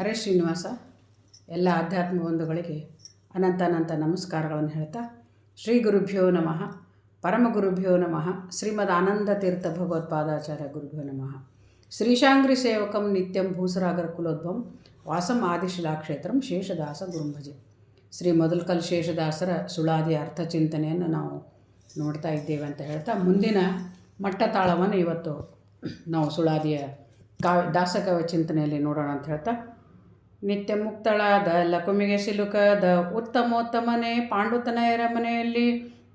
ಹರೇ ಶ್ರೀನಿವಾಸ, ಎಲ್ಲ ಆಧ್ಯಾತ್ಮ ಬಂಧುಗಳಿಗೆ ಅನಂತ ಅನಂತ ನಮಸ್ಕಾರಗಳನ್ನು ಹೇಳ್ತಾ, ಶ್ರೀ ಗುರುಭ್ಯೋ ನಮಃ, ಪರಮ ಗುರುಭ್ಯೋ ನಮಃ, ಶ್ರೀಮದ್ ಆನಂದ ತೀರ್ಥ ಭಗವತ್ಪಾದಾಚಾರ್ಯ ಗುರುಭ್ಯೋ ನಮಃ. ಶ್ರೀಶಾಂಗ್ರಿ ಸೇವಕಂ ನಿತ್ಯಂ ಭೂಸರಾಗರ ಕುಲೋದ್ಭವಂ ವಾಸಂ ಆದಿಶಿಲಾಕ್ಷೇತ್ರಂ ಶೇಷದಾಸ ಗುರುಂಭಜೆ. ಶ್ರೀ ಮೊದಲ್ಕಲ್ ಶೇಷದಾಸರ ಸುಳಾದಿ ಅರ್ಥ ಚಿಂತನೆಯನ್ನು ನಾವು ನೋಡ್ತಾ ಇದ್ದೇವೆ ಅಂತ ಹೇಳ್ತಾ, ಮುಂದಿನ ಮಟ್ಟ ತಾಳವನ್ನು ಇವತ್ತು ನಾವು ಸುಳಾದಿಯ ಕಾವ್ಯ, ದಾಸಕಾವ್ಯ ಚಿಂತನೆಯಲ್ಲಿ ನೋಡೋಣ ಅಂತ ಹೇಳ್ತಾ ನಿತ್ಯ ಮುಕ್ತಳಾದ ಲಕುಮಿಗೆ ಸಿಲುಕದ ಉತ್ತಮೋತ್ತಮನೆ ಪಾಂಡುತನಯರ ಮನೆಯಲ್ಲಿ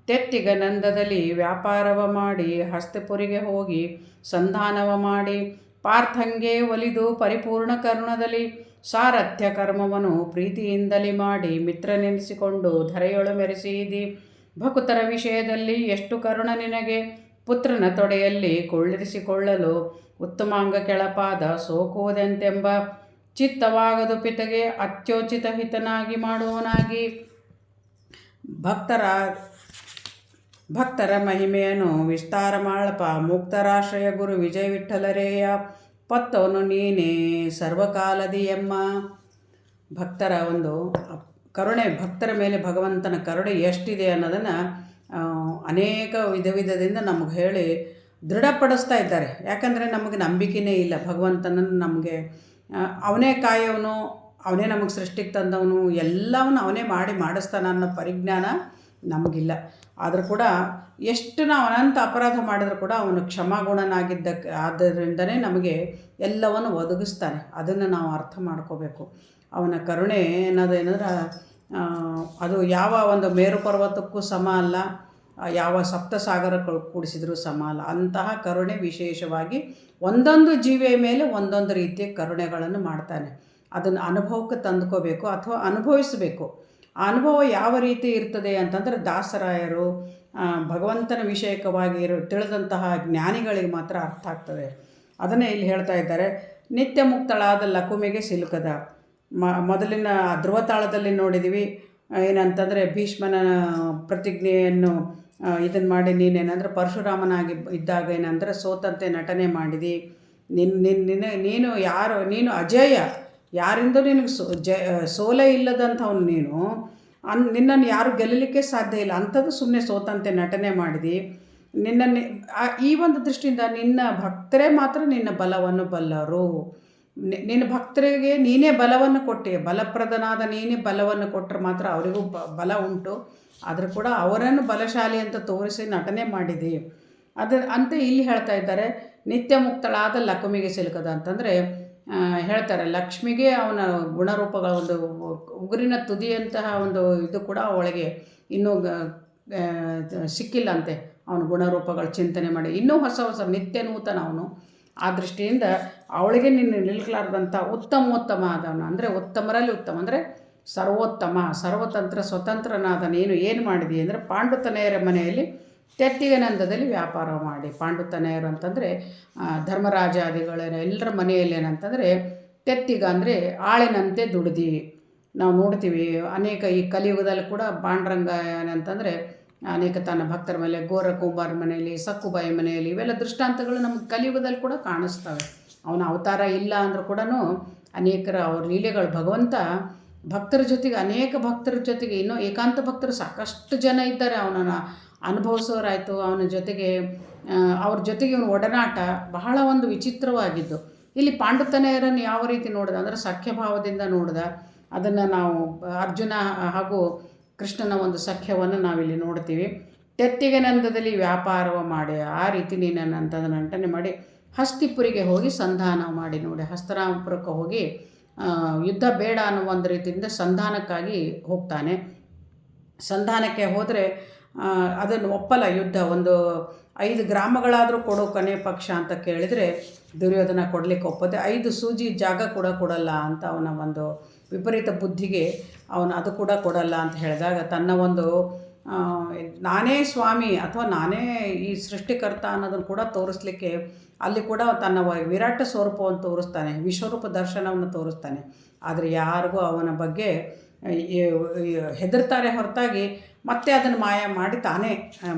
ತೆತ್ತಿಗ ನಂದದಲ್ಲಿ ವ್ಯಾಪಾರವ ಮಾಡಿ ಹಸ್ತಪುರಿಗೆ ಹೋಗಿ ಸಂಧಾನವ ಮಾಡಿ ಪಾರ್ಥಂಗೆ ಒಲಿದು ಪರಿಪೂರ್ಣ ಕರುಣದಲ್ಲಿ ಸಾರಥ್ಯ ಕರ್ಮವನ್ನು ಪ್ರೀತಿಯಿಂದಲೇ ಮಾಡಿ ಮಿತ್ರನೆನಿಸಿಕೊಂಡು ಧರೆಯೊಳು ಮೆರೆಸಿದಿ. ಭಕುತರ ವಿಷಯದಲ್ಲಿ ಎಷ್ಟು ಕರುಣ ನಿನಗೆ? ಪುತ್ರನ ತೊಡೆಯಲ್ಲಿ ಕೊಳ್ಳಿರಿಸಿಕೊಳ್ಳಲು ಉತ್ತಮಾಂಗ ಕೆಳಪಾದ ಸೋಕುವುದೆಂತೆಂಬ ಚಿತ್ತವಾಗದು ಪಿತಗೆ ಅತ್ಯೋಚಿತ ಹಿತನಾಗಿ ಮಾಡುವನಾಗಿ ಭಕ್ತರ ಭಕ್ತರ ಮಹಿಮೆಯನ್ನು ವಿಸ್ತಾರ ಮಾಡಪ್ಪ. ಮುಕ್ತರಾಶ್ರಯ ಗುರು ವಿಜಯ ವಿಠಲರೇಯ. ಪತ್ತವನು ನೀನೇ ಸರ್ವಕಾಲದಿ ಎಮ್ಮ ಭಕ್ತರ ಒಂದು ಕರುಣೆ, ಭಕ್ತರ ಮೇಲೆ ಭಗವಂತನ ಕರುಣೆ ಎಷ್ಟಿದೆ ಅನ್ನೋದನ್ನು ಅನೇಕ ವಿಧ ವಿಧದಿಂದ ನಮಗೆ ಹೇಳಿ ದೃಢಪಡಿಸ್ತಾ ಇದ್ದಾರೆ. ಯಾಕಂದರೆ ನಮಗೆ ನಂಬಿಕೆನೇ ಇಲ್ಲ. ಭಗವಂತನನ್ನು ನಮಗೆ ಅವನೇ ಕಾಯೋನು, ಅವನೇ ನಮಗೆ ಸೃಷ್ಟಿಗೆ ತಂದವನು, ಎಲ್ಲವನ್ನು ಅವನೇ ಮಾಡಿ ಮಾಡಿಸ್ತಾನ ಅನ್ನೋ ಪರಿಜ್ಞಾನ ನಮಗಿಲ್ಲ. ಆದರೂ ಕೂಡ ಎಷ್ಟು ನಾವು ಅನಂತ ಅಪರಾಧ ಮಾಡಿದರೂ ಕೂಡ ಅವನು ಕ್ಷಮಾಗುಣನಾಗಿದ್ದ ಆದ್ದರಿಂದನೇ ನಮಗೆ ಎಲ್ಲವನ್ನು ಒದಗಿಸ್ತಾನೆ. ಅದನ್ನು ನಾವು ಅರ್ಥ ಮಾಡ್ಕೋಬೇಕು. ಅವನ ಕರುಣೆ ಅನ್ನೋದೇನಂದ್ರೆ ಅದು ಯಾವ ಒಂದು ಮೇರು ಪರ್ವತಕ್ಕೂ ಸಮ ಅಲ್ಲ. ಯಾವ ಸಪ್ತಸಾಗರ ಕೂಡಿಸಿದರೂ ಸಮಾಲ. ಅಂತಹ ಕರುಣೆ ವಿಶೇಷವಾಗಿ ಒಂದೊಂದು ಜೀವಿಯ ಮೇಲೆ ಒಂದೊಂದು ರೀತಿಯ ಕರುಣೆಗಳನ್ನು ಮಾಡ್ತಾನೆ. ಅದನ್ನು ಅನುಭವಕ್ಕೆ ತಂದುಕೋಬೇಕು ಅಥವಾ ಅನುಭವಿಸಬೇಕು. ಆ ಅನುಭವ ಯಾವ ರೀತಿ ಇರ್ತದೆ ಅಂತಂದರೆ ದಾಸರಾಯರು ಭಗವಂತನ ವಿಷಯಕವಾಗಿ ಇರೋ, ತಿಳಿದಂತಹ ಜ್ಞಾನಿಗಳಿಗೆ ಮಾತ್ರ ಅರ್ಥ ಆಗ್ತದೆ. ಅದನ್ನೇ ಇಲ್ಲಿ ಹೇಳ್ತಾ ಇದ್ದಾರೆ. ನಿತ್ಯ ಮುಕ್ತಳಾದ ಲಕುಮೆಗೆ ಸಿಲುಕದ. ಮ, ಮೊದಲಿನ ಧ್ರುವತಾಳದಲ್ಲಿ ನೋಡಿದ್ದೀವಿ ಏನಂತಂದರೆ ಭೀಷ್ಮನ ಪ್ರತಿಜ್ಞೆಯನ್ನು ಇದನ್ನು ಮಾಡಿ ನೀನೇನಂದ್ರೆ ಪರಶುರಾಮನಾಗಿ ಇದ್ದಾಗ ಏನಂದ್ರೆ ಸೋತಂತೆ ನಟನೆ ಮಾಡಿದಿ. ನಿನ್ನ ನಿನ್ನ ನಿನ್ನ, ನೀನು ಯಾರು, ನೀನು ಅಜೇಯ. ಯಾರಿಂದ ನಿನಗೆ ಸೋ, ಜ ಸೋಲೇ ಇಲ್ಲದಂಥವ್ನು ನೀನು. ಅನ್ ನಿನ್ನನ್ನು ಯಾರು ಗೆಲ್ಲಲಿಕ್ಕೆ ಸಾಧ್ಯ ಇಲ್ಲ. ಅಂಥದ್ದು ಸುಮ್ಮನೆ ಸೋತಂತೆ ನಟನೆ ಮಾಡಿದಿ. ನಿನ್ನನ್ನು ಈ ಒಂದು ದೃಷ್ಟಿಯಿಂದ ನಿನ್ನ ಭಕ್ತರೇ ಮಾತ್ರ ನಿನ್ನ ಬಲವನ್ನು ಬಲ್ಲರು. ನಿನ್ನ ಭಕ್ತರಿಗೆ ನೀನೇ ಬಲವನ್ನು ಕೊಟ್ಟೆ. ಬಲಪ್ರದನಾದ ನೀನೇ ಬಲವನ್ನು ಕೊಟ್ಟರೆ ಮಾತ್ರ ಅವರಿಗೂ ಬಲ ಉಂಟು. ಆದರೂ ಕೂಡ ಅವರನ್ನು ಬಲಶಾಲಿ ಅಂತ ತೋರಿಸಿ ನಟನೆ ಮಾಡಿದೆ. ಅದರ ಅಂತ ಇಲ್ಲಿ ಹೇಳ್ತಾ ಇದ್ದಾರೆ. ನಿತ್ಯ ಮುಕ್ತಳಾದ ಲಕ್ಷ್ಮಿಗೆ ಸಿಲುಕದ ಅಂತಂದರೆ ಹೇಳ್ತಾರೆ, ಲಕ್ಷ್ಮಿಗೆ ಅವನ ಗುಣರೂಪಗಳ ಒಂದು ಉಗುರಿನ ತುದಿಯಂತಹ ಒಂದು ಇದು ಕೂಡ ಅವಳಿಗೆ ಇನ್ನೂ ಸಿಕ್ಕಿಲ್ಲ ಅಂತೆ ಅವನ ಗುಣರೂಪಗಳು ಚಿಂತನೆ ಮಾಡಿ. ಇನ್ನೂ ಹೊಸ ಹೊಸ ನಿತ್ಯ ನೂತನ ಅವನು. ಆ ದೃಷ್ಟಿಯಿಂದ ಅವಳಿಗೆ ನಿನ್ನ ನಿಲ್ಕಲಾರ್ದಂಥ ಉತ್ತಮೋತ್ತಮ ಆದವನು ಅಂದರೆ ಉತ್ತಮರಲ್ಲಿ ಉತ್ತಮ. ಅಂದರೆ ಸರ್ವೋತ್ತಮ, ಸರ್ವತಂತ್ರ ಸ್ವತಂತ್ರನಾದ ನೀನು ಏನು ಮಾಡಿದಿ ಅಂದರೆ ಪಾಂಡುತನೆಯರ ಮನೆಯಲ್ಲಿ ತೆತ್ತಿಗನಂದದಲ್ಲಿ ವ್ಯಾಪಾರ ಮಾಡಿ. ಪಾಂಡುತನೆಯರು ಅಂತಂದರೆ ಧರ್ಮರಾಜಾದಿಗಳ ಎಲ್ಲರ ಮನೆಯಲ್ಲಿ ಏನಂತಂದರೆ ತೆತ್ತಿಗ ಅಂದರೆ ಆಳಿನಂತೆ ದುಡ್ದು. ನಾವು ನೋಡ್ತೀವಿ, ಅನೇಕ ಈ ಕಲಿಯುಗದಲ್ಲಿ ಕೂಡ ಪಾಂಡ್ರಂಗ ಏನಂತಂದರೆ ಅನೇಕ ತನ್ನ ಭಕ್ತರ ಮೇಲೆ ಗೋರ ಕುಂಬಾರ ಮನೆಯಲ್ಲಿ, ಸಕ್ಕುಬಾಯಿ ಮನೆಯಲ್ಲಿ ಇವೆಲ್ಲ ದೃಷ್ಟಾಂತಗಳು ನಮಗೆ ಕಲಿಯುಗದಲ್ಲಿ ಕೂಡ ಕಾಣಿಸ್ತವೆ. ಅವನ ಅವತಾರ ಇಲ್ಲ ಅಂದರೂ ಕೂಡ ಅನೇಕರ ಅವ್ರ ಲೀಲೆಗಳು. ಭಗವಂತ ಭಕ್ತರ ಜೊತೆಗೆ, ಅನೇಕ ಭಕ್ತರ ಜೊತೆಗೆ, ಇನ್ನೂ ಏಕಾಂತ ಭಕ್ತರು ಸಾಕಷ್ಟು ಜನ ಇದ್ದಾರೆ ಅವನನ್ನು ಅನುಭವಿಸೋರಾಯಿತು. ಅವನ ಜೊತೆಗೆ ಅವ್ರ ಜೊತೆಗೆ ಇವನು ಒಡನಾಟ ಬಹಳ ಒಂದು ವಿಚಿತ್ರವಾಗಿದ್ದು. ಇಲ್ಲಿ ಪಾಂಡುತನೆಯರನ್ನು ಯಾವ ರೀತಿ ನೋಡಿದ ಅಂದರೆ ಸಖ್ಯಭಾವದಿಂದ ನೋಡಿದ. ಅದನ್ನು ನಾವು, ಅರ್ಜುನ ಹಾಗೂ ಕೃಷ್ಣನ ಒಂದು ಸಖ್ಯವನ್ನು ನಾವಿಲ್ಲಿ ನೋಡ್ತೀವಿ. ತೆತ್ತಿಗೆ ನಂದದಲ್ಲಿ ವ್ಯಾಪಾರವ ಮಾಡಿ ಆ ರೀತಿ ನೀನು ಅಂತದನ್ನು ನಂಟನೆ ಮಾಡಿ ಹಸ್ತಿಪುರಿಗೆ ಹೋಗಿ ಸಂಧಾನ ಮಾಡಿ ನೋಡಿ. ಹಸ್ತರಾಮಪುರಕ್ಕೆ ಹೋಗಿ ಯುದ್ಧ ಬೇಡ ಅನ್ನೋ ಒಂದು ರೀತಿಯಿಂದ ಸಂಧಾನಕ್ಕಾಗಿ ಹೋಗ್ತಾನೆ. ಸಂಧಾನಕ್ಕೆ ಹೋದರೆ ಅದನ್ನು ಒಪ್ಪಲ್ಲ ಯುದ್ಧ. ಒಂದು ಐದು ಗ್ರಾಮಗಳಾದರೂ ಕೊಡೋ ಕೊನೆ ಪಕ್ಷ ಅಂತ ಕೇಳಿದರೆ ದುರ್ಯೋಧನ ಕೊಡಲಿಕ್ಕೆ ಒಪ್ಪದೆ, ಐದು ಸೂಜಿ ಜಾಗ ಕೂಡ ಕೊಡಲ್ಲ ಅಂತ ಅವನ ಒಂದು ವಿಪರೀತ ಬುದ್ಧಿಗೆ ಅವನು ಅದು ಕೂಡ ಕೊಡಲ್ಲ ಅಂತ ಹೇಳಿದಾಗ ತನ್ನ ಒಂದು ನಾನೇ ಸ್ವಾಮಿ ಅಥವಾ ನಾನೇ ಈ ಸೃಷ್ಟಿಕರ್ತ ಅನ್ನೋದನ್ನು ಕೂಡ ತೋರಿಸ್ಲಿಕ್ಕೆ ಅಲ್ಲಿ ಕೂಡ ತನ್ನ ವಿರಾಟ ಸ್ವರೂಪವನ್ನು ತೋರಿಸ್ತಾನೆ, ವಿಶ್ವರೂಪ ದರ್ಶನವನ್ನು ತೋರಿಸ್ತಾನೆ. ಆದರೆ ಯಾರಿಗೂ ಅವನ ಬಗ್ಗೆ ಹೆದರ್ತಾರೆ ಹೊರತಾಗಿ ಮತ್ತೆ ಅದನ್ನು ಮಾಯ ಮಾಡಿ ತಾನೇ.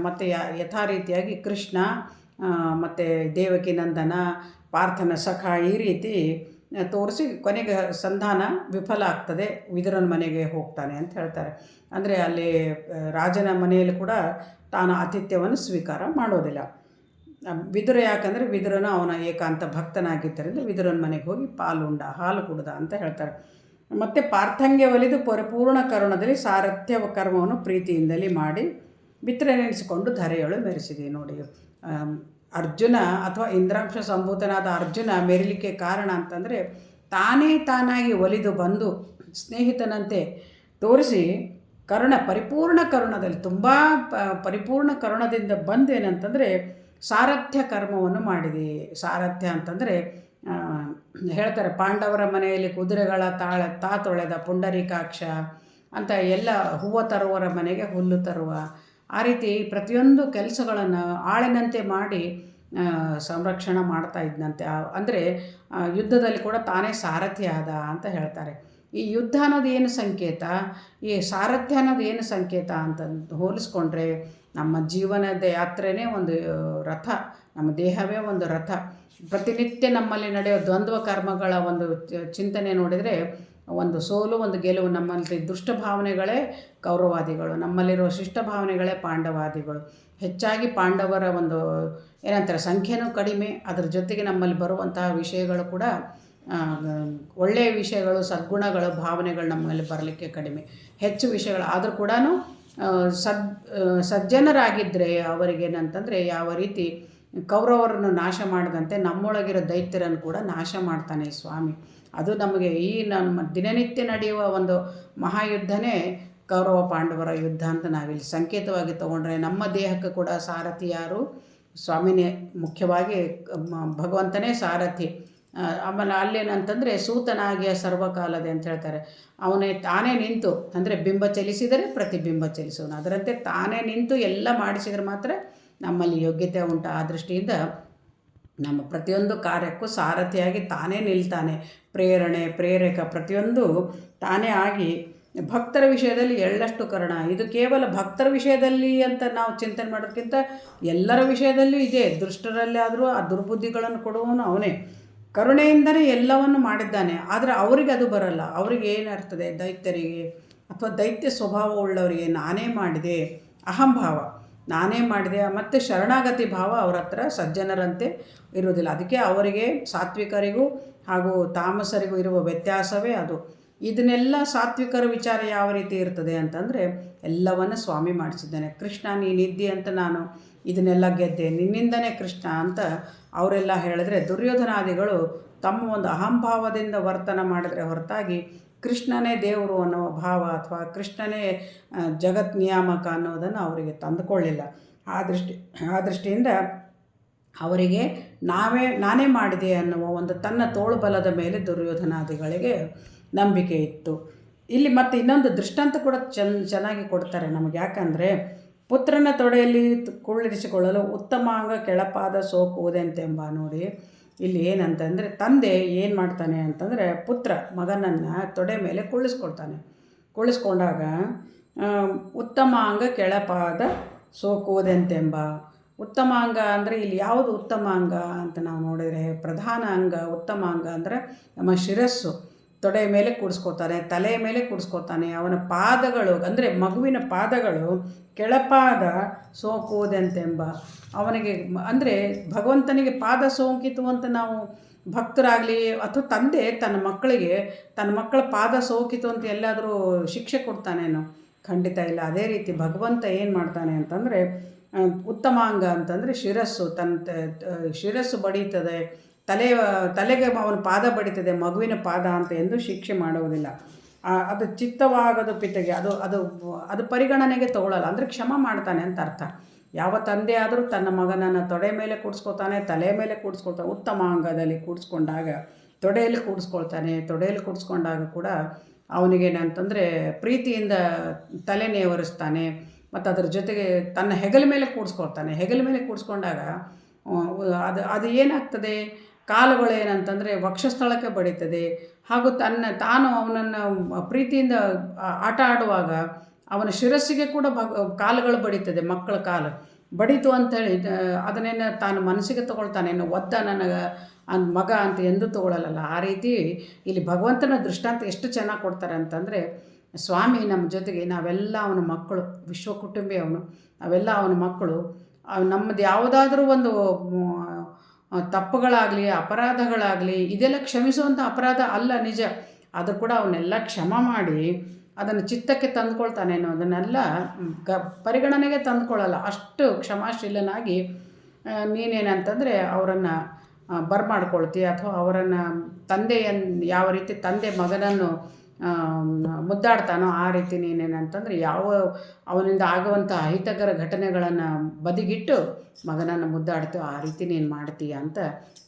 ಮತ್ತು ಯಥಾ ರೀತಿಯಾಗಿ ಕೃಷ್ಣ ಮತ್ತು ದೇವಕಿ ನಂದನ, ಪಾರ್ಥನ ಸಖ ಈ ರೀತಿ ತೋರಿಸಿ ಕೊನೆಗೆ ಸಂಧಾನ ವಿಫಲ ಆಗ್ತದೆ, ವಿದುರನ ಮನೆಗೆ ಹೋಗ್ತಾನೆ ಅಂತ ಹೇಳ್ತಾರೆ. ಅಂದರೆ ಅಲ್ಲಿ ರಾಜನ ಮನೆಯಲ್ಲಿ ಕೂಡ ತಾನು ಆತಿಥ್ಯವನ್ನು ಸ್ವೀಕಾರ ಮಾಡೋದಿಲ್ಲ. ವಿದುರ ಯಾಕಂದರೆ ವಿದುರನ ಅವನ ಏಕಾಂತ ಭಕ್ತನಾಗಿದ್ದರಿಂದ ವಿದುರನ ಮನೆಗೆ ಹೋಗಿ ಪಾಲುಂಡ ಹಾಲು ಕುಡ್ದ ಅಂತ ಹೇಳ್ತಾರೆ. ಮತ್ತು ಪಾರ್ಥಂಗ್ಯ ಒಲಿದು ಪರಿಪೂರ್ಣ ಕರುಣದಲ್ಲಿ ಸಾರಥ್ಯ ಕರ್ಮವನ್ನು ಪ್ರೀತಿಯಿಂದಲೇ ಮಾಡಿ ಬಿತ್ತನೆ ನೆನೆಸಿಕೊಂಡು ಧರೆಯೊಳು ಮೆರೆಸಿದೆ ನೋಡಿ. ಅರ್ಜುನ ಅಥವಾ ಇಂದ್ರಾಂಶ ಸಂಭೂತನಾದ ಅರ್ಜುನ ಮೆರಿಲಿಕ್ಕೆ ಕಾರಣ ಅಂತಂದರೆ ತಾನೇ ತಾನಾಗಿ ಒಲಿದು ಬಂದು ಸ್ನೇಹಿತನಂತೆ ತೋರಿಸಿ ಕರುಣ, ಪರಿಪೂರ್ಣ ಕರುಣದಲ್ಲಿ, ತುಂಬ ಪರಿಪೂರ್ಣ ಕರುಣದಿಂದ ಬಂದೇನಂತಂದರೆ ಸಾರಥ್ಯ ಕರ್ಮವನ್ನು ಮಾಡಿದೆ. ಸಾರಥ್ಯ ಅಂತಂದರೆ ಹೇಳ್ತಾರೆ, ಪಾಂಡವರ ಮನೆಯಲ್ಲಿ ಕುದುರೆಗಳ ತಾಳ, ತಾ ತೊಳೆದ ಪುಂಡರೀಕಾಕ್ಷ ಅಂತ ಎಲ್ಲ ಹೂವು ತರುವರ ಮನೆಗೆ ಹುಲ್ಲು ತರುವ. ಆ ರೀತಿ ಪ್ರತಿಯೊಂದು ಕೆಲಸಗಳನ್ನು ಆಳಿನಂತೆ ಮಾಡಿ ಸಂರಕ್ಷಣೆ ಮಾಡ್ತಾ ಇದ್ದಂತೆ ಅಂದರೆ ಯುದ್ಧದಲ್ಲಿ ಕೂಡ ತಾನೇ ಸಾರಥ್ಯ ಆದ ಅಂತ ಹೇಳ್ತಾರೆ. ಈ ಯುದ್ಧ ಅನ್ನೋದು ಏನು ಸಂಕೇತ? ಈ ಸಾರಥ್ಯ ಅನ್ನೋದು ಏನು ಸಂಕೇತ ಅಂತ ಹೋಲಿಸ್ಕೊಂಡ್ರೆ ನಮ್ಮ ಜೀವನದ ಯಾತ್ರೆನೇ ಒಂದು ರಥ. ನಮ್ಮ ದೇಹವೇ ಒಂದು ರಥ. ಪ್ರತಿನಿತ್ಯ ನಮ್ಮಲ್ಲಿ ನಡೆಯೋ ದ್ವಂದ್ವ ಕರ್ಮಗಳ ಒಂದು ಚಿಂತನೆ ನೋಡಿದರೆ ಒಂದು ಸೋಲು, ಒಂದು ಗೆಲುವು. ನಮ್ಮಲ್ಲಿ ದುಷ್ಟ ಭಾವನೆಗಳೇ ಕೌರವಾದಿಗಳು ನಮ್ಮಲ್ಲಿರುವ ಶಿಷ್ಟ ಭಾವನೆಗಳೇ ಪಾಂಡವಾದಿಗಳು. ಹೆಚ್ಚಾಗಿ ಪಾಂಡವರ ಒಂದು, ಏನಂತಾರೆ, ಸಂಖ್ಯೆನೂ ಕಡಿಮೆ. ಅದರ ಜೊತೆಗೆ ನಮ್ಮಲ್ಲಿ ಬರುವಂತಹ ವಿಷಯಗಳು ಕೂಡ ಒಳ್ಳೆಯ ವಿಷಯಗಳು, ಸದ್ಗುಣಗಳು, ಭಾವನೆಗಳು ನಮ್ಮಲ್ಲಿ ಬರಲಿಕ್ಕೆ ಕಡಿಮೆ. ಹೆಚ್ಚು ವಿಷಯಗಳು ಆದರೂ ಕೂಡ ಸದ್ ಸಜ್ಜನರಾಗಿದ್ದರೆ ಅವರಿಗೇನಂತಂದರೆ ಯಾವ ರೀತಿ ಕೌರವರನ್ನು ನಾಶ ಮಾಡದಂತೆ ನಮ್ಮೊಳಗಿರೋ ದೈತ್ಯರನ್ನು ಕೂಡ ನಾಶ ಮಾಡ್ತಾನೆ ಸ್ವಾಮಿ. ಅದು ನಮಗೆ ಈ ನಮ್ಮ ದಿನನಿತ್ಯ ನಡೆಯುವ ಒಂದು ಮಹಾಯುದ್ಧನೇ ಕೌರವ ಪಾಂಡವರ ಯುದ್ಧ ಅಂತ ನಾವಿಲ್ಲಿ ಸಂಕೇತವಾಗಿ ತಗೊಂಡ್ರೆ ನಮ್ಮ ದೇಹಕ್ಕೆ ಕೂಡ ಸಾರಥಿ ಯಾರು? ಸ್ವಾಮಿನೇ ಮುಖ್ಯವಾಗಿ ಭಗವಂತನೇ ಸಾರಥಿ. ಆಮೇಲೆ ಅಲ್ಲೇನಂತಂದರೆ ಸೂತನಾಗಿಯ ಸರ್ವಕಾಲದೆ ಅಂತ ಹೇಳ್ತಾರೆ. ಅವನೇ ತಾನೇ ನಿಂತು, ಅಂದರೆ ಬಿಂಬ ಚಲಿಸಿದರೆ ಪ್ರತಿಬಿಂಬ ಚಲಿಸೋನು ಅದರಂತೆ ತಾನೇ ನಿಂತು ಎಲ್ಲ ಮಾಡಿಸಿದರೆ ಮಾತ್ರ ನಮ್ಮಲ್ಲಿ ಯೋಗ್ಯತೆ ಉಂಟು. ಆ ದೃಷ್ಟಿಯಿಂದ ನಮ್ಮ ಪ್ರತಿಯೊಂದು ಕಾರ್ಯಕ್ಕೂ ಸಾರಥಿಯಾಗಿ ತಾನೇ ನಿಲ್ತಾನೆ. ಪ್ರೇರಣೆ, ಪ್ರೇರಕ, ಪ್ರತಿಯೊಂದು ತಾನೇ ಆಗಿ ಭಕ್ತರ ವಿಷಯದಲ್ಲಿ ಎಳ್ಳಷ್ಟು ಕರ್ಣ. ಇದು ಕೇವಲ ಭಕ್ತರ ವಿಷಯದಲ್ಲಿ ಅಂತ ನಾವು ಚಿಂತನೆ ಮಾಡೋದಕ್ಕಿಂತ ಎಲ್ಲರ ವಿಷಯದಲ್ಲೂ ಇದೆ. ದುಷ್ಟರಲ್ಲಿ ಆದರೂ ಆ ದುರ್ಬುದ್ಧಿಗಳನ್ನು ಕೊಡುವನು ಅವನೇ. ಕರುಣೆಯಿಂದಲೇ ಎಲ್ಲವನ್ನು ಮಾಡಿದ್ದಾನೆ. ಆದರೆ ಅವರಿಗೆ ಅದು ಬರಲ್ಲ. ಅವರಿಗೆ ಏನಿರ್ತದೆ ದೈತ್ಯರಿಗೆ ಅಥವಾ ದೈತ್ಯ ಸ್ವಭಾವ ಉಳ್ಳವರಿಗೆ ನಾನೇ ಮಾಡಿದೆ ಅಹಂಭಾವ ನಾನೇ ಮಾಡಿದೆ ಮತ್ತು ಶರಣಾಗತಿ ಭಾವ ಅವರ ಹತ್ರ ಸಜ್ಜನರಂತೆ ಇರುವುದಿಲ್ಲ. ಅದಕ್ಕೆ ಅವರಿಗೆ, ಸಾತ್ವಿಕರಿಗೂ ಹಾಗೂ ತಾಮಸರಿಗೂ ಇರುವ ವ್ಯತ್ಯಾಸವೇ ಅದು. ಇದನ್ನೆಲ್ಲ ಸಾತ್ವಿಕರ ವಿಚಾರ ಯಾವ ರೀತಿ ಇರ್ತದೆ ಅಂತಂದರೆ ಎಲ್ಲವನ್ನು ಸ್ವಾಮಿ ಮಾಡಿಸಿದ್ದಾನೆ. ಕೃಷ್ಣ ನೀನಿದ್ದಿ ಅಂತ ನಾನು ಇದನ್ನೆಲ್ಲ ಗೆದ್ದೆ. ನಿನ್ನಿಂದನೇ ಕೃಷ್ಣ ಅಂತ ಅವರೆಲ್ಲ ಹೇಳಿದ್ರೆ, ದುರ್ಯೋಧನಾದಿಗಳು ತಮ್ಮ ಒಂದು ಅಹಂಭಾವದಿಂದ ವರ್ತನ ಮಾಡಿದ್ರೆ ಹೊರತಾಗಿ ಕೃಷ್ಣನೇ ದೇವರು ಅನ್ನೋ ಭಾವ ಅಥವಾ ಕೃಷ್ಣನೇ ಜಗತ್ ನಿಯಾಮಕ ಅನ್ನೋದನ್ನು ಅವರಿಗೆ ತಂದುಕೊಳ್ಳಿಲ್ಲ. ಆ ದೃಷ್ಟಿ, ಆ ದೃಷ್ಟಿಯಿಂದ ಅವರಿಗೆ, ನಾವೇ, ನಾನೇ ಮಾಡಿದೆ ಅನ್ನುವ ಒಂದು ತನ್ನ ತೋಳುಬಲದ ಮೇಲೆ ದುರ್ಯೋಧನಾದಿಗಳಿಗೆ ನಂಬಿಕೆ ಇತ್ತು. ಇಲ್ಲಿ ಮತ್ತೆ ಇನ್ನೊಂದು ದೃಷ್ಟಾಂತ ಕೂಡ ಚೆನ್ನ ಚೆನ್ನಾಗಿ ಕೊಡ್ತಾರೆ ನಮಗೆ. ಯಾಕಂದರೆ ಪುತ್ರನ ತೊಡೆಯಲ್ಲಿ ಕುಳ್ಳಿರಿಸಿಕೊಳ್ಳಲು ಉತ್ತಮ ಅಂಗ ಕೆಳಪಾದ ಸೋಕುವುದೆಂತೆಂಬ ನೋಡಿ. ಇಲ್ಲಿ ಏನಂತಂದರೆ, ತಂದೆ ಏನು ಮಾಡ್ತಾನೆ ಅಂತಂದರೆ, ಪುತ್ರ ಮಗನನ್ನು ತೊಡೆ ಮೇಲೆ ಕುಳ್ಳಿಸ್ಕೊಳ್ತಾನೆ. ಕುಳ್ಳಿಸ್ಕೊಂಡಾಗ ಉತ್ತಮ ಅಂಗ ಕೆಳಪಾದ ಸೋಕುವುದೆಂತೆಂಬ ಉತ್ತಮ ಅಂಗ ಅಂದರೆ ಇಲ್ಲಿ ಯಾವುದು ಉತ್ತಮ ಅಂಗ ಅಂತ ನಾವು ನೋಡಿದರೆ, ಪ್ರಧಾನ ಅಂಗ ಉತ್ತಮ ಅಂಗ ಅಂದರೆ ನಮ್ಮ ಶಿರಸ್ಸು. ತೊಡೆ ಮೇಲೆ ಕೂಡಿಸ್ಕೋತಾನೆ ತಲೆಯ ಮೇಲೆ ಕೂಡಿಸ್ಕೋತಾನೆ. ಅವನ ಪಾದಗಳು, ಅಂದರೆ ಮಗುವಿನ ಪಾದಗಳು ಕೆಳಪಾದ ಸೋಕುವುದಂತೆಂಬ ಅವನಿಗೆ, ಅಂದರೆ ಭಗವಂತನಿಗೆ ಪಾದ ಸೋಂಕಿತು ಅಂತ ನಾವು ಭಕ್ತರಾಗಲಿ ಅಥವಾ ತಂದೆ ತನ್ನ ಮಕ್ಕಳಿಗೆ, ತನ್ನ ಮಕ್ಕಳ ಪಾದ ಸೋಕಿತು ಅಂತ ಎಲ್ಲಾದರೂ ಶಿಕ್ಷೆ ಕೊಡ್ತಾನೇನೋ? ಖಂಡಿತ ಇಲ್ಲ. ಅದೇ ರೀತಿ ಭಗವಂತ ಏನು ಮಾಡ್ತಾನೆ ಅಂತಂದರೆ ಉತ್ತಮಾಂಗ ಅಂತಂದರೆ ಶಿರಸ್ಸು, ತನ್ನ ಶಿರಸ್ಸು ಬಡೀತದೆ ತಲೆ, ತಲೆಗೆ ಅವನ ಪಾದ ಬಡಿತದೆ, ಮಗುವಿನ ಪಾದ ಅಂತ ಎಂದು ಶಿಕ್ಷೆ ಮಾಡುವುದಿಲ್ಲ. ಅದು ಚಿತ್ತವಾಗದು ಪಿತೆಗೆ, ಅದು ಅದು ಅದು ಪರಿಗಣನೆಗೆ ತಗೊಳ್ಳಲ್ಲ. ಅಂದರೆ ಕ್ಷಮ ಮಾಡ್ತಾನೆ ಅಂತ ಅರ್ಥ. ಯಾವ ತಂದೆ ಆದರೂ ತನ್ನ ಮಗನನ್ನು ತೊಡೆ ಮೇಲೆ ಕೂಡಿಸ್ಕೊತಾನೆ, ತಲೆ ಮೇಲೆ ಕೂಡಿಸ್ಕೊಳ್ತಾನೆ ಉತ್ತಮ ಅಂಗದಲ್ಲಿ ಕೂಡಿಸ್ಕೊಂಡಾಗ, ತೊಡೆಯಲ್ಲಿ ಕೂಡಿಸ್ಕೊಳ್ತಾನೆ, ತೊಡೆಯಲ್ಲಿ ಕೂಡಿಸ್ಕೊಂಡಾಗ ಕೂಡ ಅವನಿಗೇನಂತಂದರೆ ಪ್ರೀತಿಯಿಂದ ತಲೆ ನೇವರಿಸ್ತಾನೆ, ಮತ್ತು ಅದರ ಜೊತೆಗೆ ತನ್ನ ಹೆಗಲ ಮೇಲೆ ಕೂಡಿಸ್ಕೊಳ್ತಾನೆ. ಹೆಗಲ ಮೇಲೆ ಕೂಡಿಸ್ಕೊಂಡಾಗ ಅದು ಅದು ಏನಾಗ್ತದೆ? ಕಾಲುಗಳು ಏನಂತಂದರೆ ವಕ್ಷಸ್ಥಳಕ್ಕೆ ಬಡಿತದೆ. ಹಾಗೂ ತನ್ನ ತಾನು ಅವನನ್ನು ಪ್ರೀತಿಯಿಂದ ಆಟ ಆಡುವಾಗ ಅವನ ಶಿರಸ್ಸಿಗೆ ಕೂಡ ಭಗ ಕಾಲುಗಳು ಬಡಿತದೆ, ಮಕ್ಕಳ ಕಾಲು. ಬಡಿತು ಅಂತೇಳಿ ಅದನ್ನೇನು ತಾನು ಮನಸ್ಸಿಗೆ ತೊಗೊಳ್ತಾನೇನು ಒದ್ದ ನನಗೆ ಮಗ ಅಂತ ಎಂದೂ ತೊಗೊಳಲ್ಲ ಆ ರೀತಿ ಇಲ್ಲಿ ಭಗವಂತನ ದೃಷ್ಟಾಂತ ಎಷ್ಟು ಚೆನ್ನಾಗಿ ಕೊಡ್ತಾರೆ ಅಂತಂದರೆ, ಸ್ವಾಮಿ ನಮ್ಮ ಜೊತೆಗೆ, ನಾವೆಲ್ಲ ಅವನ ಮಕ್ಕಳು ವಿಶ್ವ ಕುಟುಂಬಿ ಅವನು, ನಾವೆಲ್ಲ ಅವನ ಮಕ್ಕಳು ನಮ್ಮದು ಯಾವುದಾದ್ರೂ ಒಂದು ತಪ್ಪುಗಳಾಗಲಿ ಅಪರಾಧಗಳಾಗಲಿ ಇದೆಲ್ಲ ಕ್ಷಮಿಸುವಂಥ ಅಪರಾಧ ಅಲ್ಲ ನಿಜ. ಅದು ಕೂಡ ಅವನ್ನೆಲ್ಲ ಕ್ಷಮ ಮಾಡಿ ಅದನ್ನು ಚಿತ್ತಕ್ಕೆ ತಂದುಕೊಳ್ತಾನೆ ಅನ್ನೋದನ್ನೆಲ್ಲ ಮ್, ಗ ಪರಿಗಣನೆಗೆ ತಂದುಕೊಳ್ಳಲ್ಲ ಅಷ್ಟು ಕ್ಷಮಾಶೀಲನಾಗಿ ನೀನೇನಂತಂದರೆ ಅವರನ್ನು ಬರ್ಮಾಡ್ಕೊಳ್ತಿ ಅಥವಾ ಅವರನ್ನು ತಂದೆಯನ್ನು ಯಾವ ರೀತಿ ತಂದೆ ಮಗನನ್ನು ಮುದ್ದಾಡ್ತಾನೋ ಆ ರೀತಿ ನೀನೇನಂತಂದರೆ ಯಾವ ಅವನಿಂದ ಆಗುವಂಥ ಅಹಿತಕರ ಘಟನೆಗಳನ್ನು ಬದಿಗಿಟ್ಟು ಮಗನನ್ನು ಮುದ್ದಾಡ್ತೀವೋ ಆ ರೀತಿ ನೀನು ಮಾಡ್ತೀಯ ಅಂತ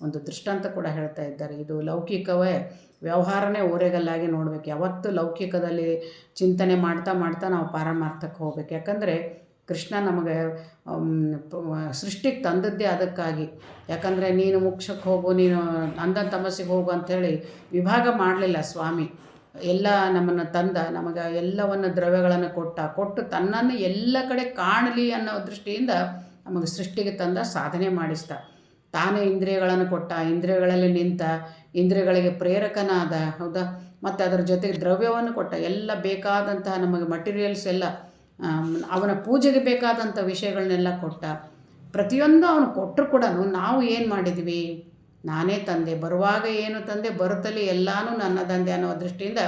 ಒಂದು ದೃಷ್ಟಾಂತ ಕೂಡ ಹೇಳ್ತಾ ಇದ್ದಾರೆ. ಇದು ಲೌಕಿಕವೇ, ವ್ಯವಹಾರನೇ ಓರೆಗಲ್ಲಾಗಿ ನೋಡ್ಬೇಕು. ಯಾವತ್ತು ಲೌಕಿಕದಲ್ಲಿ ಚಿಂತನೆ ಮಾಡ್ತಾ ಮಾಡ್ತಾ ನಾವು ಪಾರಮಾರ್ಥಕ್ಕೆ ಹೋಗ್ಬೇಕು. ಯಾಕಂದರೆ ಕೃಷ್ಣ ನಮಗೆ ಸೃಷ್ಟಿಗೆ ತಂದದ್ದೇ ಅದಕ್ಕಾಗಿ. ಯಾಕಂದರೆ ನೀನು ಮೋಕ್ಷಕ್ಕೆ ಹೋಗು, ನೀನು ಅಂಧ ತಮಸ್ಸಿಗೆ ಹೋಗು ಅಂಥೇಳಿ ವಿಭಾಗ ಮಾಡಲಿಲ್ಲ ಸ್ವಾಮಿ. ಎಲ್ಲ ನಮ್ಮನ್ನು ತಂದ, ನಮಗೆ ಎಲ್ಲವನ್ನು ದ್ರವ್ಯಗಳನ್ನು ಕೊಟ್ಟ, ಕೊಟ್ಟು ತನ್ನನ್ನು ಎಲ್ಲ ಕಡೆ ಕಾಣಲಿ ಅನ್ನೋ ದೃಷ್ಟಿಯಿಂದ ನಮಗೆ ಸೃಷ್ಟಿಗೆ ತಂದ, ಸಾಧನೆ ಮಾಡಿಸ್ದ. ತಾನೇ ಇಂದ್ರಿಯಗಳನ್ನು ಕೊಟ್ಟ, ಇಂದ್ರಿಯಗಳಲ್ಲಿ ನಿಂತ, ಇಂದ್ರಿಯಗಳಿಗೆ ಪ್ರೇರಕನಾದ, ಹೌದಾ? ಮತ್ತು ಅದರ ಜೊತೆಗೆ ದ್ರವ್ಯವನ್ನು ಕೊಟ್ಟ, ಎಲ್ಲ ಬೇಕಾದಂತಹ ನಮಗೆ ಮಟೀರಿಯಲ್ಸ್ ಎಲ್ಲ ಅವನ ಪೂಜೆಗೆ ಬೇಕಾದಂಥ ವಿಷಯಗಳನ್ನೆಲ್ಲ ಕೊಟ್ಟ. ಪ್ರತಿಯೊಂದು ಅವನು ಕೊಟ್ಟರು ಕೂಡ ನಾವು ಏನು ಮಾಡಿದ್ವಿ? ನಾನೇ ತಂದೆ, ಬರುವಾಗ ಏನು ತಂದೆ, ಬರುತ್ತಲೇ ಎಲ್ಲಾನು ನನ್ನದಂದೆ ಅನ್ನೋ ದೃಷ್ಟಿಯಿಂದ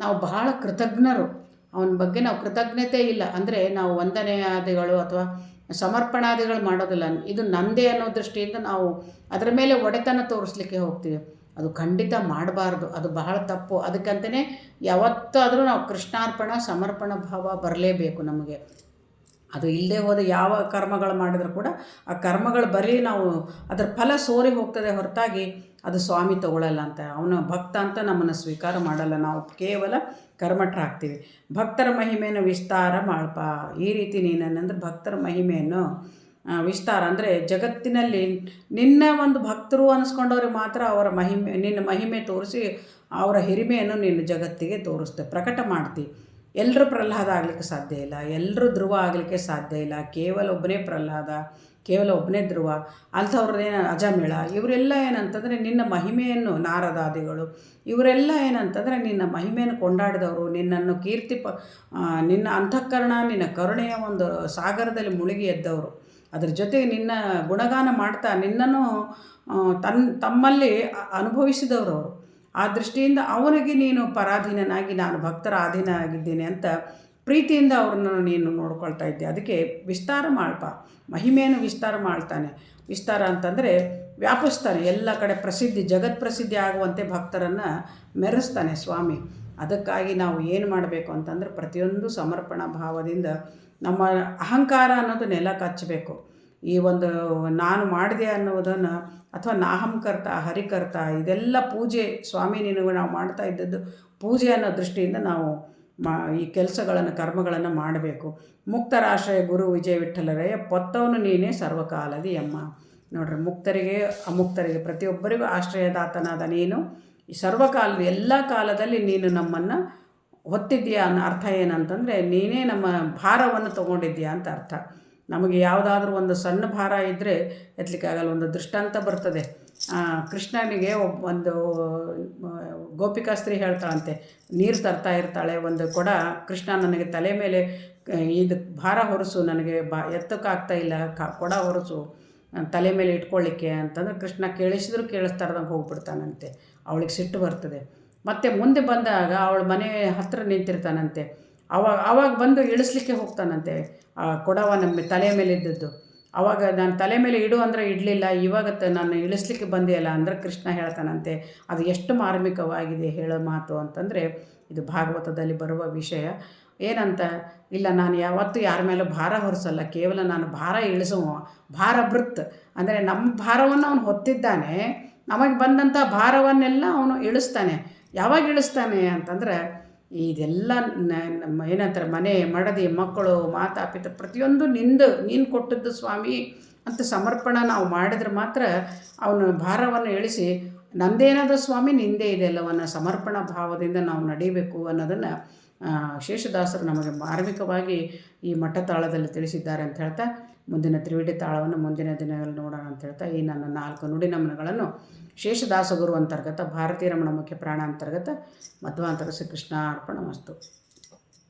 ನಾವು ಬಹಳ ಕೃತಜ್ಞರು. ಅವನ ಬಗ್ಗೆ ನಾವು ಕೃತಜ್ಞತೆ ಇಲ್ಲ. ಅಂದರೆ ನಾವು ವಂದನೆಯಾದಿಗಳು ಅಥವಾ ಸಮರ್ಪಣಾದಿಗಳು ಮಾಡೋದಿಲ್ಲ. ಇದು ನಂದೇ ಅನ್ನೋ ದೃಷ್ಟಿಯಿಂದ ನಾವು ಅದರ ಮೇಲೆ ಒಡೆತನ ತೋರಿಸ್ಲಿಕ್ಕೆ ಹೋಗ್ತೀವಿ. ಅದು ಖಂಡಿತ ಮಾಡಬಾರ್ದು. ಅದು ಬಹಳ ತಪ್ಪು. ಅದಕ್ಕಂತಲೇ ಯಾವತ್ತಾದರೂ ನಾವು ಕೃಷ್ಣಾರ್ಪಣ, ಸಮರ್ಪಣ ಭಾವ ಬರಲೇಬೇಕು ನಮಗೆ. ಅದು ಇಲ್ಲದೆ ಹೋದ ಯಾವ ಕರ್ಮಗಳು ಮಾಡಿದರೂ ಕೂಡ ಆ ಕರ್ಮಗಳು ಬರೀ ನಾವು ಅದರ ಫಲ ಸೋರಿ ಹೋಗ್ತದೆ ಹೊರತಾಗಿ ಅದು ಸ್ವಾಮಿ ತಗೊಳ್ಳಲ್ಲ ಅಂತ. ಅವನ ಭಕ್ತ ಅಂತ ನಮ್ಮನ್ನು ಸ್ವೀಕಾರ ಮಾಡಲ್ಲ. ನಾವು ಕೇವಲ ಕರ್ಮಠರಾಗ್ತೀವಿ ಭಕ್ತರ ಮಹಿಮೆಯನ್ನು ವಿಸ್ತಾರ ಮಾಡಪ್ಪ ಈ ರೀತಿ ನೀನೇನಂದ್ರೆ ಭಕ್ತರ ಮಹಿಮೆಯನ್ನು ವಿಸ್ತಾರ. ಅಂದರೆ ಜಗತ್ತಿನಲ್ಲಿ ನಿನ್ನ ಒಂದು ಭಕ್ತರು ಅನ್ನಿಸ್ಕೊಂಡವ್ರಿಗೆ ಮಾತ್ರ ಅವರ ಮಹಿಮೆ, ನಿನ್ನ ಮಹಿಮೆ ತೋರಿಸಿ ಅವರ ಹಿರಿಮೆಯನ್ನು ನಿನ್ನ ಜಗತ್ತಿಗೆ ತೋರಿಸ್ತೆ. ಪ್ರಕಟ ಮಾಡ್ತಿ. ಎಲ್ಲರೂ ಪ್ರಹ್ಲಾದ ಆಗಲಿಕ್ಕೆ ಸಾಧ್ಯ ಇಲ್ಲ ಎಲ್ಲರೂ ಧ್ರುವ ಆಗಲಿಕ್ಕೆ ಸಾಧ್ಯ ಇಲ್ಲ. ಕೇವಲ ಒಬ್ಬನೇ ಪ್ರಹ್ಲಾದ ಕೇವಲ ಒಬ್ಬನೇ ಧ್ರುವ ಅಂಥವ್ರದ್ದೇನು ಅಜಮೇಳ. ಇವರೆಲ್ಲ ಏನಂತಂದರೆ ನಿನ್ನ ಮಹಿಮೆಯನ್ನು ನಾರದಾದಿಗಳು. ಇವರೆಲ್ಲ ಏನಂತಂದರೆ ನಿನ್ನ ಮಹಿಮೆಯನ್ನು ಕೊಂಡಾಡಿದವರು. ನಿನ್ನನ್ನು ಕೀರ್ತಿ ಪ ನಿನ್ನ ಅಂತಃಕರಣ ನಿನ್ನ ಕರುಣೆಯ ಒಂದು ಸಾಗರದಲ್ಲಿ ಮುಳುಗಿ ಎದ್ದವರು. ಅದ್ರ ಜೊತೆಗೆ ನಿನ್ನ ಗುಣಗಾನ ಮಾಡ್ತಾ ನಿನ್ನನ್ನು ಆ, ತನ್ ತಮ್ಮಲ್ಲಿ ಅನುಭವಿಸಿದವರು ಅವರು. ಆ ದೃಷ್ಟಿಯಿಂದ ಅವನಿಗೆ ನೀನು ಪರಾಧೀನನಾಗಿ ನಾನು ಭಕ್ತರ ಅಧೀನ ಆಗಿದ್ದೇನೆ ಅಂತ ಪ್ರೀತಿಯಿಂದ ಅವ್ರನ್ನ ನೀನು ನೋಡ್ಕೊಳ್ತಾ ಇದ್ದೆ. ಅದಕ್ಕೆ ವಿಸ್ತಾರ ಮಾಡಪ್ಪ ಮಹಿಮೆಯನ್ನು ವಿಸ್ತಾರ ಮಾಡ್ತಾನೆ. ವಿಸ್ತಾರ ಅಂತಂದರೆ ವ್ಯಾಪಿಸ್ತಾನೆ. ಎಲ್ಲ ಕಡೆ ಪ್ರಸಿದ್ಧಿ, ಜಗತ್ ಪ್ರಸಿದ್ಧಿ ಆಗುವಂತೆ ಭಕ್ತರನ್ನು ಮೆರೆಸ್ತಾನೆ ಸ್ವಾಮಿ. ಅದಕ್ಕಾಗಿ ನಾವು ಏನು ಮಾಡಬೇಕು ಅಂತಂದರೆ ಪ್ರತಿಯೊಂದು ಸಮರ್ಪಣಾ ಭಾವದಿಂದ ನಮ್ಮ ಅಹಂಕಾರ ಅನ್ನೋದು ನೆಲ ಕಚ್ಚಬೇಕು. ಈ ಒಂದು ನಾನು ಮಾಡಿದೆ ಅನ್ನೋದನ್ನು ಅಥವಾ ನಾಹಂಕರ್ತ ಹರಿಕರ್ತ ಇದೆಲ್ಲ ಪೂಜೆ, ಸ್ವಾಮಿ ನಿನಗೆ ನಾವು ಮಾಡ್ತಾ ಇದ್ದದ್ದು ಪೂಜೆ ಅನ್ನೋ ದೃಷ್ಟಿಯಿಂದ ನಾವು ಮಾ, ಈ ಕೆಲಸಗಳನ್ನು, ಕರ್ಮಗಳನ್ನು ಮಾಡಬೇಕು. ಮುಕ್ತರಾಶ್ರಯ ಗುರು ವಿಜಯ ವಿಠಲರಯ್ಯ ಪೊತ್ತವನು ನೀನೇ ಸರ್ವಕಾಲದಿ ಅಮ್ಮ. ನೋಡ್ರಿ, ಮುಕ್ತರಿಗೆ, ಅಮುಕ್ತರಿಗೆ, ಪ್ರತಿಯೊಬ್ಬರಿಗೂ ಆಶ್ರಯದಾತನಾದ ನೀನು. ಈ ಸರ್ವಕಾಲದ ಎಲ್ಲ ಕಾಲದಲ್ಲಿ ನೀನು ನಮ್ಮನ್ನು ಹೊತ್ತಿದ್ದೀಯಾ ಅನ್ನೋ ಅರ್ಥ ಏನಂತಂದರೆ ನೀನೇ ನಮ್ಮ ಭಾರವನ್ನು ತಗೊಂಡಿದ್ದೀಯಾ ಅಂತ ಅರ್ಥ. ನಮಗೆ ಯಾವುದಾದ್ರೂ ಒಂದು ಸಣ್ಣ ಭಾರ ಇದ್ದರೆ ಎತ್ತಲಿಕ್ಕಾಗಲ್ಲ ಒಂದು ದೃಷ್ಟಾಂತ ಬರ್ತದೆ. ಕೃಷ್ಣನಿಗೆ ಒಬ್ಬ ಒಂದು ಗೋಪಿಕಾ ಸ್ತ್ರೀ ಹೇಳ್ತಾಳಂತೆ, ನೀರು ತರ್ತಾ ಇರ್ತಾಳೆ, ಒಂದು ಕೊಡ, ಕೃಷ್ಣ ನನಗೆ ತಲೆ ಮೇಲೆ ಇದು ಭಾರ ಹೊರಸು, ನನಗೆ ಬಾ, ಎತ್ತಕ್ಕಾಗ್ತಾ ಇಲ್ಲ, ಕಾ, ಕೊಡ ಹೊರಸು, ತಲೆ ಮೇಲೆ ಇಟ್ಕೊಳ್ಳಿಕ್ಕೆ ಅಂತಂದ್ರೆ ಕೃಷ್ಣ ಕೇಳಿಸಿದ್ರು, ಕೇಳಿಸ್ತಾರ್ದಂಗೆ ಹೋಗ್ಬಿಡ್ತಾನಂತೆ, ಅವಳಿಗೆ ಸಿಟ್ಟು ಬರ್ತದೆ. ಮತ್ತು ಮುಂದೆ ಬಂದಾಗ ಅವಳು ಮನೆ ಹತ್ತಿರ ನಿಂತಿರ್ತಾನಂತೆ ಅವಾಗ ಆವಾಗ ಬಂದು ಇಳಿಸ್ಲಿಕ್ಕೆ ಹೋಗ್ತಾನಂತೆ. ಕೊಡವ ನಮ್ಮ ತಲೆ ಮೇಲೆ ಇದ್ದದ್ದು ಅವಾಗ ನಾನು ತಲೆ ಮೇಲೆ ಇಡು ಅಂದರೆ ಇಡಲಿಲ್ಲ, ಇವಾಗ ನಾನು ಇಳಿಸ್ಲಿಕ್ಕೆ ಬಂದೆಯಲ್ಲ ಅಂದರೆ ಕೃಷ್ಣ ಹೇಳ್ತಾನಂತೆ, ಅದು ಎಷ್ಟು ಮಾರ್ಮಿಕವಾಗಿದೆ ಹೇಳೋ ಮಾತು ಅಂತಂದರೆ, ಇದು ಭಾಗವತದಲ್ಲಿ ಬರುವ ವಿಷಯ. ಏನಂತ, ಇಲ್ಲ ನಾನು ಯಾವತ್ತೂ ಯಾರ ಮೇಲೂ ಭಾರ ಹೊರಿಸಲ್ಲ, ಕೇವಲ ನಾನು ಭಾರ ಇಳಿಸುವ ಭಾರ ಬೃತ್ ಅಂದರೆ ನಮ್ಮ ಭಾರವನ್ನು ಅವನು ಹೊತ್ತಿದ್ದಾನೆ, ನಮಗೆ ಬಂದಂಥ ಭಾರವನ್ನೆಲ್ಲ ಅವನು ಇಳಿಸ್ತಾನೆ. ಯಾವಾಗ ಇಳಿಸ್ತಾನೆ ಅಂತಂದರೆ ಇದೆಲ್ಲ ನಮ್ಮ ಏನಂತಾರೆ, ಮನೆ ಮಡದಿ ಮಕ್ಕಳು ಮಾತಾ ಪಿತ ಪ್ರತಿಯೊಂದು ನಿಂದು, ನೀನು ಕೊಟ್ಟದ್ದು ಸ್ವಾಮಿ ಅಂತ ಸಮರ್ಪಣ ನಾವು ಮಾಡಿದ್ರೆ ಮಾತ್ರ ಅವನ ಭಾರವನ್ನು ಇಳಿಸಿ ನಂದೇನದ ಸ್ವಾಮಿ, ನಿಂದೇ ಇದೆ ಎಲ್ಲವನ್ನು ಸಮರ್ಪಣ ಭಾವದಿಂದ ನಾವು ನಡೀಬೇಕು ಅನ್ನೋದನ್ನು ಶೇಷದಾಸರು ನಮಗೆ ಮಾರ್ಮಿಕವಾಗಿ ಈ ಮಠತಾಳದಲ್ಲಿ ತಿಳಿಸಿದ್ದಾರೆ ಅಂತ ಹೇಳ್ತಾ ಮುಂದಿನ ತ್ರಿವಿಡಿ ತಾಳವನ್ನು ಮುಂದಿನ ದಿನಗಳಲ್ಲಿ ನೋಡೋಣ ಅಂತ ಹೇಳ್ತಾ, ಈ ನನ್ನ ನಾಲ್ಕು ನುಡಿ ನಮನಗಳನ್ನು ಶೇಷದಾಸಗುರು ಅಂತರ್ಗತ ಭಾರತೀಯ ರಮಣ ಮುಖ್ಯ ಪ್ರಾಣ ಅಂತರ್ಗತ ಮಧ್ವಾಂತರ ಶ್ರೀ ಕೃಷ್ಣ ಅರ್ಪಣ ಮಸ್ತು.